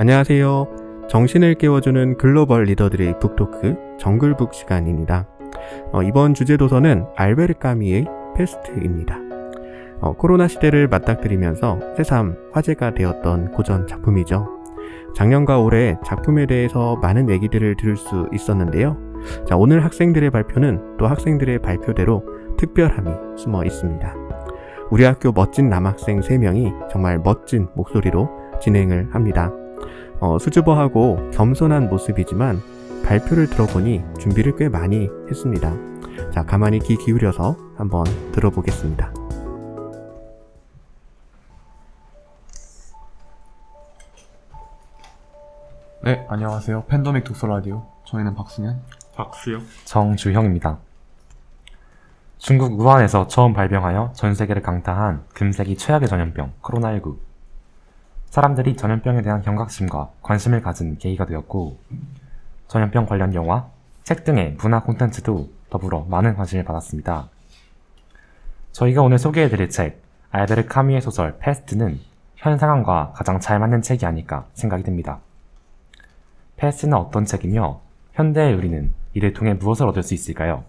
안녕하세요. 정신을 깨워주는 글로벌 리더들의 북토크 정글북 시간입니다. 어, 이번 주제 도서는 알베르 까미의 페스트입니다. 어, 코로나 시대를 맞닥뜨리면서 새삼 화제가 되었던 고전 작품이죠. 작년과 올해 작품에 대해서 많은 얘기들을 들을 수 있었는데요. 자, 오늘 학생들의 발표는 또 학생들의 발표대로 특별함이 숨어 있습니다. 우리 학교 멋진 남학생 3명이 정말 멋진 목소리로 진행을 합니다. 어, 수줍어하고 겸손한 모습이지만 발표를 들어보니 준비를 꽤 많이 했습니다. 자, 가만히 귀 기울여서 한번 들어보겠습니다. 네, 안녕하세요. 팬더믹 독서 라디오. 저희는 박승현. 박수영 정주형입니다. 중국 우한에서 처음 발병하여 전 세계를 강타한 금세기 최악의 전염병 코로나19. 사람들이 전염병에 대한 경각심과 관심을 가진 계기가 되었고 전염병 관련 영화, 책 등의 문화 콘텐츠도 더불어 많은 관심을 받았습니다. 저희가 오늘 소개해드릴 책 알베르 카미의 소설 패스트는 현 상황과 가장 잘 맞는 책이 아닐까 생각이 듭니다. 패스트는 어떤 책이며 현대의 우리는 이를 통해 무엇을 얻을 수 있을까요?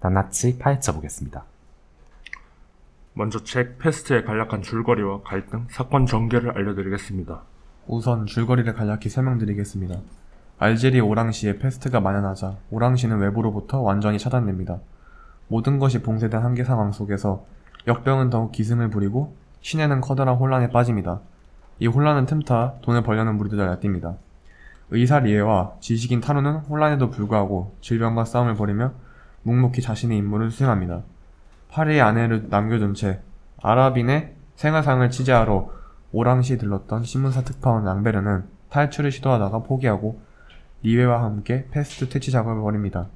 낱낱이 파헤쳐 보겠습니다. 먼저 책 패스트의 간략한 줄거리와 갈등, 사건 전개를 알려드리겠습니다. 우선 줄거리를 간략히 설명드리겠습니다. 알제리 오랑시에 페스트가 만연하자 오랑시는 외부로부터 완전히 차단됩니다. 모든 것이 봉쇄된 한계 상황 속에서 역병은 더욱 기승을 부리고 시내는 커다란 혼란에 빠집니다. 이 혼란은 틈타 돈을 벌려는 무리들을 얕뜁니다. 의사 리에와 지식인 타루는 혼란에도 불구하고 질병과 싸움을 벌이며 묵묵히 자신의 임무를 수행합니다. 파리의 아내를 남겨둔 채 아랍인의 생활상을 취재하러 오랑시에 들렀던 신문사 특파원 랑베르는 탈출을 시도하다가 포기하고 리웨와 함께 패스트 퇴치 작업을 벌입니다.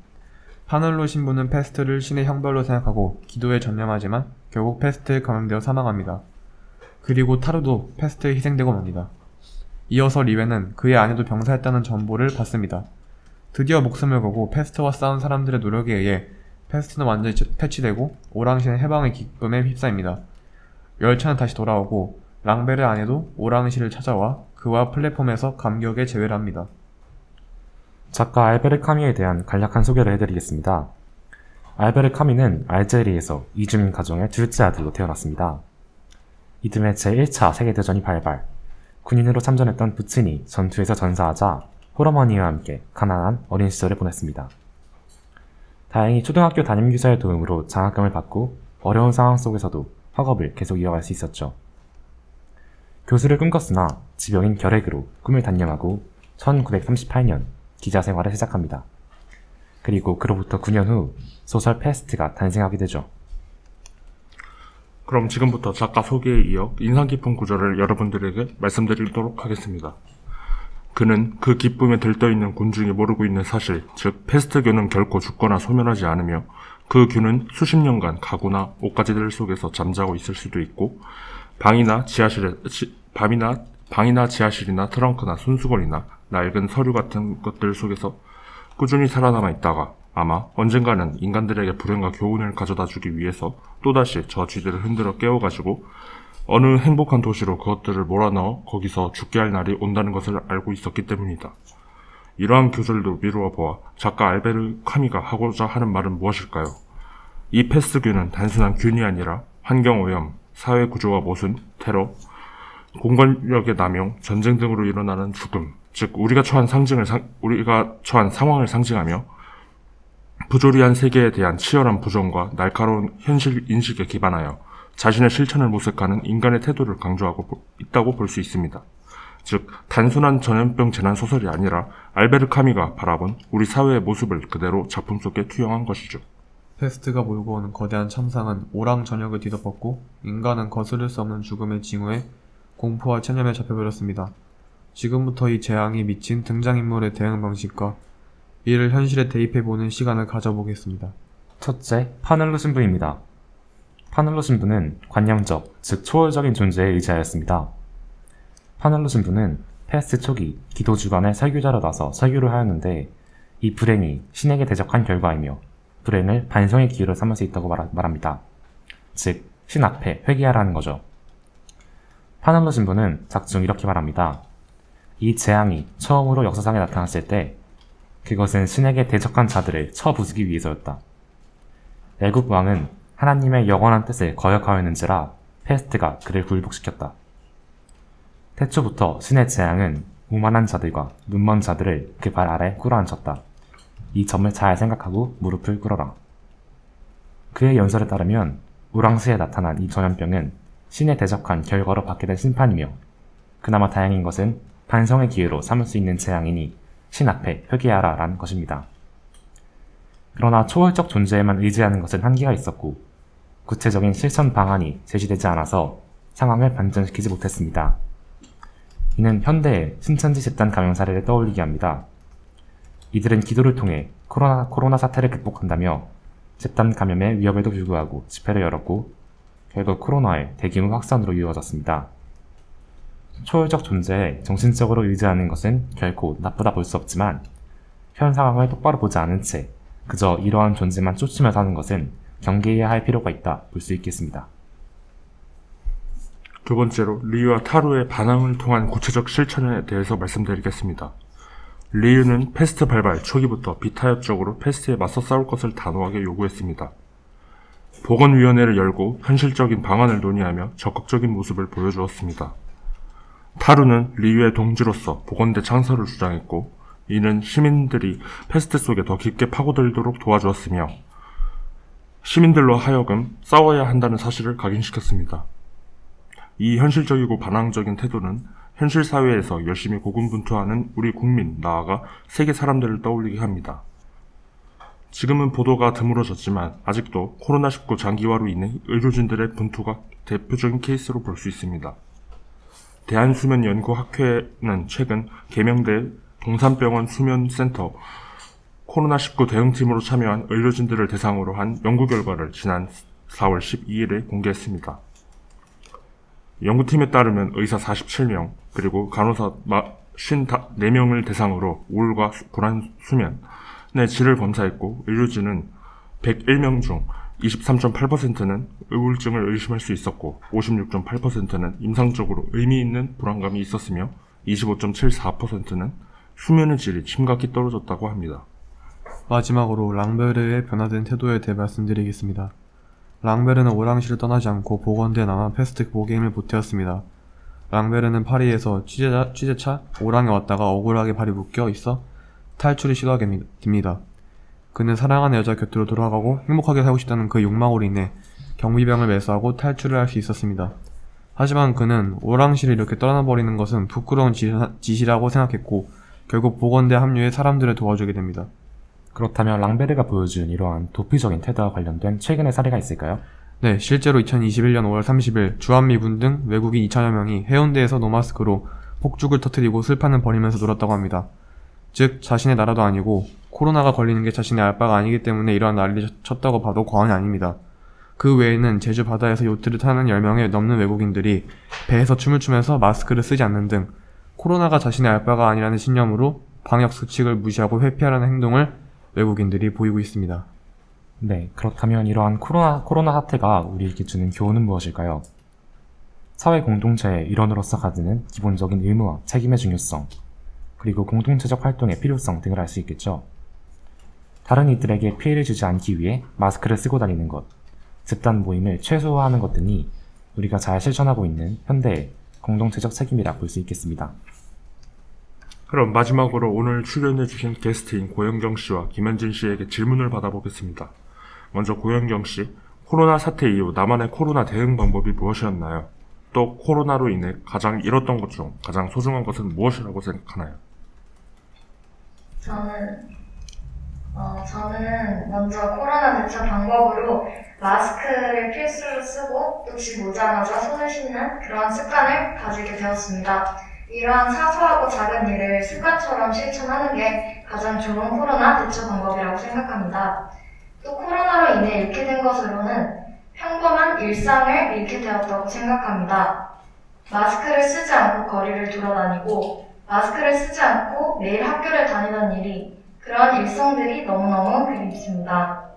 파널로 신부는 패스트를 신의 형벌로 생각하고 기도에 전념하지만 결국 패스트에 감염되어 사망합니다. 그리고 타루도 패스트에 희생되고 맙니다. 이어서 리웨는 그의 아내도 병사했다는 정보를 받습니다. 드디어 목숨을 걸고 패스트와 싸운 사람들의 노력에 의해 패스트는 완전히 퇴치되고 오랑시는 해방의 기쁨에 휩싸입니다. 열차는 다시 돌아오고 랑베르 아내도 오랑시를 찾아와 그와 플랫폼에서 감격에 재회를 합니다. 작가 알베르 카미에 대한 간략한 소개를 해드리겠습니다. 알베르 카미는 알제리에서 이주민 가정의 둘째 아들로 태어났습니다. 이듬해 제1차 세계대전이 발발, 군인으로 참전했던 부친이 전투에서 전사하자 호러머니와 함께 가난한 어린 시절을 보냈습니다. 다행히 초등학교 담임교사의 도움으로 장학금을 받고 어려운 상황 속에서도 학업을 계속 이어갈 수 있었죠. 교수를 꿈꿨으나 지병인 결핵으로 꿈을 단념하고 1938년 기자 생활을 시작합니다. 그리고 그로부터 9년 후 소설 패스트가 탄생하게 되죠. 그럼 지금부터 작가 소개에 이어 인상 깊은 구절을 여러분들에게 말씀드리도록 하겠습니다. 그는 그 기쁨에 들떠있는 군중이 모르고 있는 사실, 즉 패스트균은 결코 죽거나 소멸하지 않으며 그 균은 수십 년간 가구나 옷가지들 속에서 잠자고 있을 수도 있고 방이나 지하실에 시- 밤이나 방이나 지하실이나 트렁크나 손수건이나 낡은 서류 같은 것들 속에서 꾸준히 살아남아 있다가 아마 언젠가는 인간들에게 불행과 교훈을 가져다 주기 위해서 또다시 저 쥐들을 흔들어 깨워가지고 어느 행복한 도시로 그것들을 몰아넣어 거기서 죽게 할 날이 온다는 것을 알고 있었기 때문이다. 이러한 교절도 미루어 보아 작가 알베르 카미가 하고자 하는 말은 무엇일까요? 이 패스균은 단순한 균이 아니라 환경오염, 사회구조와 모순, 테러, 공권력의 남용, 전쟁 등으로 일어나는 죽음, 즉 우리가 처한 상징을 상, 우리가 처한 상황을 상징하며 부조리한 세계에 대한 치열한 부정과 날카로운 현실 인식에 기반하여 자신의 실천을 모색하는 인간의 태도를 강조하고 보- 있다고 볼 수 있습니다. 즉 단순한 전염병 재난 소설이 아니라 알베르 카미가 바라본 우리 사회의 모습을 그대로 작품 속에 투영한 것이죠. 페스트가 몰고 오는 거대한 참상은 오랑 전역을 뒤덮었고 인간은 거스를 수 없는 죽음의 징후에 공포와 체념에 잡혀버렸습니다. 지금부터 이 재앙이 미친 등장인물의 대응 방식과 이를 현실에 대입해보는 시간을 가져보겠습니다. 첫째, 파넬로 신부입니다. 파넬로 신부는 관념적, 즉 초월적인 존재에 의지하였습니다. 파넬로 신부는 패스트 초기 기도 주간에 설교자로 나서 설교를 하였는데 이 불행이 신에게 대적한 결과이며 불행을 반성의 기회로 삼을 수 있다고 말, 말합니다. 즉, 신 앞에 회개하라는 거죠. 파넬로 신부는 작중 이렇게 말합니다. 이 재앙이 처음으로 역사상에 나타났을 때 그것은 신에게 대적한 자들을 쳐부수기 위해서였다. 애굽 왕은 하나님의 영원한 뜻을 거역하였는지라 페스트가 그를 굴복시켰다. 태초부터 신의 재앙은 오만한 자들과 눈먼 자들을 그 발 아래 꿇어앉혔다. 이 점을 잘 생각하고 무릎을 꿇어라. 그의 연설에 따르면 우랑스에 나타난 이 전염병은 신에 대적한 결과로 받게 된 심판이며 그나마 다행인 것은 반성의 기회로 삼을 수 있는 재앙이니 신 앞에 회개하라 라는 것입니다. 그러나 초월적 존재에만 의지하는 것은 한계가 있었고 구체적인 실천 방안이 제시되지 않아서 상황을 반전시키지 못했습니다. 이는 현대의 신천지 집단 감염 사례를 떠올리게 합니다. 이들은 기도를 통해 코로나, 코로나 사태를 극복한다며 집단 감염의 위협에도 불구하고 집회를 열었고 결국 코로나의 대규모 확산으로 이루어졌습니다. 초월적 존재에 정신적으로 의지하는 것은 결코 나쁘다 볼 수 없지만 현 상황을 똑바로 보지 않은 채 그저 이러한 존재만 쫓으며 사는 것은 경계해야 할 필요가 있다 볼 수 있겠습니다. 두 번째로 리유와 타루의 반항을 통한 구체적 실천에 대해서 말씀드리겠습니다. 리유는 패스트 발발 초기부터 비타협적으로 패스트에 맞서 싸울 것을 단호하게 요구했습니다. 보건위원회를 열고 현실적인 방안을 논의하며 적극적인 모습을 보여주었습니다. 타루는 리유의 동지로서 보건대 창설을 주장했고 이는 시민들이 패스트 속에 더 깊게 파고들도록 도와주었으며 시민들로 하여금 싸워야 한다는 사실을 각인시켰습니다. 이 현실적이고 반항적인 태도는 현실 사회에서 열심히 고군분투하는 우리 국민, 나아가 세계 사람들을 떠올리게 합니다. 지금은 보도가 드물어졌지만 아직도 코로나19 장기화로 인해 의료진들의 분투가 대표적인 케이스로 볼 수 있습니다. 대한수면연구학회는 최근 개명된 동산병원 수면센터 코로나19 대응팀으로 참여한 의료진들을 대상으로 한 연구 결과를 지난 4월 12일에 공개했습니다. 연구팀에 따르면 의사 47명, 그리고 간호사 54명을 대상으로 우울과 수- 불안 수면의 질을 검사했고, 의료진은 101명 중 23.8%는 우울증을 의심할 수 있었고, 56.8%는 임상적으로 의미 있는 불안감이 있었으며, 25.74%는 수면의 질이 심각히 떨어졌다고 합니다. 마지막으로 랑베르의 변화된 태도에 대해 말씀드리겠습니다. 랑베르는 오랑시를 떠나지 않고 보건대에 남아 패스트 보게임을 보태었습니다. 랑베르는 파리에서 취재자, 취재차 오랑에 왔다가 억울하게 발이 묶여 있어 탈출을 시도하게 됩니- 됩니다. 그는 사랑하는 여자 곁으로 돌아가고 행복하게 살고 싶다는 그 욕망으로 인해 경비병을 매수하고 탈출을 할 수 있었습니다. 하지만 그는 오랑시를 이렇게 떠나버리는 것은 부끄러운 짓- 짓이라고 생각했고 결국 보건대 합류에 사람들을 도와주게 됩니다. 그렇다면 랑베르가 보여준 이러한 도피적인 태도와 관련된 최근의 사례가 있을까요? 네, 실제로 2021년 5월 30일 주한미군 등 외국인 2천여 명이 해운대에서 노마스크로 폭죽을 터뜨리고 술판을 벌이면서 놀았다고 합니다. 즉, 자신의 나라도 아니고 코로나가 걸리는 게 자신의 알바가 아니기 때문에 이러한 난리를 쳤다고 봐도 과언이 아닙니다. 그 외에는 제주 바다에서 요트를 타는 10명의 넘는 외국인들이 배에서 춤을 추면서 마스크를 쓰지 않는 등 코로나가 자신의 알바가 아니라는 신념으로 방역 수칙을 무시하고 회피하려는 행동을 외국인들이 보이고 있습니다. 네, 그렇다면 이러한 코로나, 코로나 사태가 우리에게 주는 교훈은 무엇일까요? 사회 공동체의 일원으로서 가지는 기본적인 의무와 책임의 중요성, 그리고 공동체적 활동의 필요성 등을 알 수 있겠죠. 다른 이들에게 피해를 주지 않기 위해 마스크를 쓰고 다니는 것, 집단 모임을 최소화하는 것 등이 우리가 잘 실천하고 있는 현대의 공동체적 책임이라 볼 수 있겠습니다. 그럼 마지막으로 오늘 출연해주신 게스트인 고영경 씨와 김현진 씨에게 질문을 받아보겠습니다. 먼저 고영경 씨, 코로나 사태 이후 나만의 코로나 대응 방법이 무엇이었나요? 또 코로나로 인해 가장 잃었던 것 중 가장 소중한 것은 무엇이라고 생각하나요? 저는 어, 저는 먼저 코로나 대처 방법으로 마스크를 필수로 쓰고 또 집 오자마자 손을 씻는 그런 습관을 가지게 되었습니다. 이러한 사소하고 작은 일을 습관처럼 실천하는 게 가장 좋은 코로나 대처 방법이라고 생각합니다. 또 코로나로 인해 잃게 된 것으로는 평범한 일상을 잃게 되었다고 생각합니다. 마스크를 쓰지 않고 거리를 돌아다니고 마스크를 쓰지 않고 매일 학교를 다니던 일이 그런 일상들이 너무너무 그립습니다.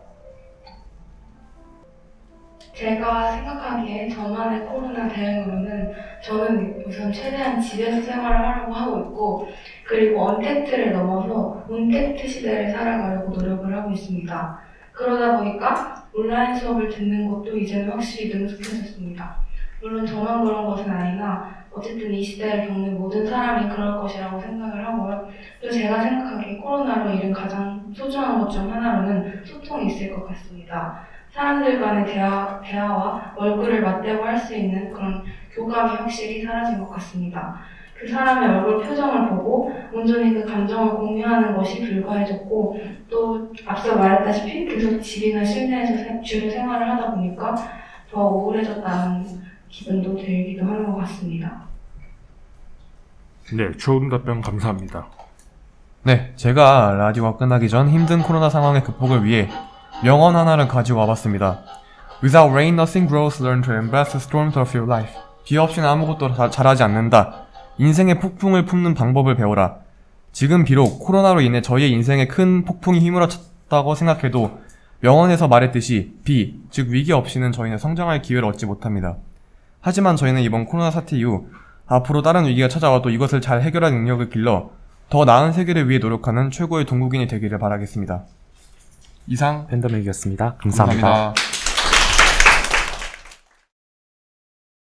제가 생각하기에 저만의 코로나 대응으로는 저는 우선 최대한 집에서 생활을 하려고 하고 있고 그리고 언택트를 넘어서 온택트 시대를 살아가려고 노력을 하고 있습니다. 그러다 보니까 온라인 수업을 듣는 것도 이제는 확실히 능숙해졌습니다. 물론 저만 그런 것은 아니나 어쨌든 이 시대를 겪는 모든 사람이 그럴 것이라고 생각을 하고요. 또 제가 생각하기에 코로나로 잃은 가장 소중한 것 중 하나로는 소통이 있을 것 같습니다. 사람들 간의 대화, 대화와 얼굴을 맞대고 할 수 있는 그런 교감이 확실히 사라진 것 같습니다. 그 사람의 얼굴 표정을 보고 온전히 그 감정을 공유하는 것이 불가해졌고 또 앞서 말했다시피 계속 집이나 실내에서 세- 주로 생활을 하다 보니까 더 우울해졌다는 기분도 들기도 하는 것 같습니다. 네, 좋은 답변 감사합니다. 네, 제가 라디오가 끝나기 전 힘든 코로나 상황의 극복을 위해 명언 하나를 가지고 와봤습니다. Without rain, nothing grows. Learn to embrace the storms of your life. 비 없이는 아무것도 다- 자라지 않는다. 인생의 폭풍을 품는 방법을 배워라. 지금 비록 코로나로 인해 저희의 인생에 큰 폭풍이 휘몰아쳤다고 생각해도 명언에서 말했듯이 비, 즉 위기 없이는 저희는 성장할 기회를 얻지 못합니다. 하지만 저희는 이번 코로나 사태 이후 앞으로 다른 위기가 찾아와도 이것을 잘 해결할 능력을 길러 더 나은 세계를 위해 노력하는 최고의 동국인이 되기를 바라겠습니다. 이상 팬덤이었습니다 감사합니다. 감사합니다.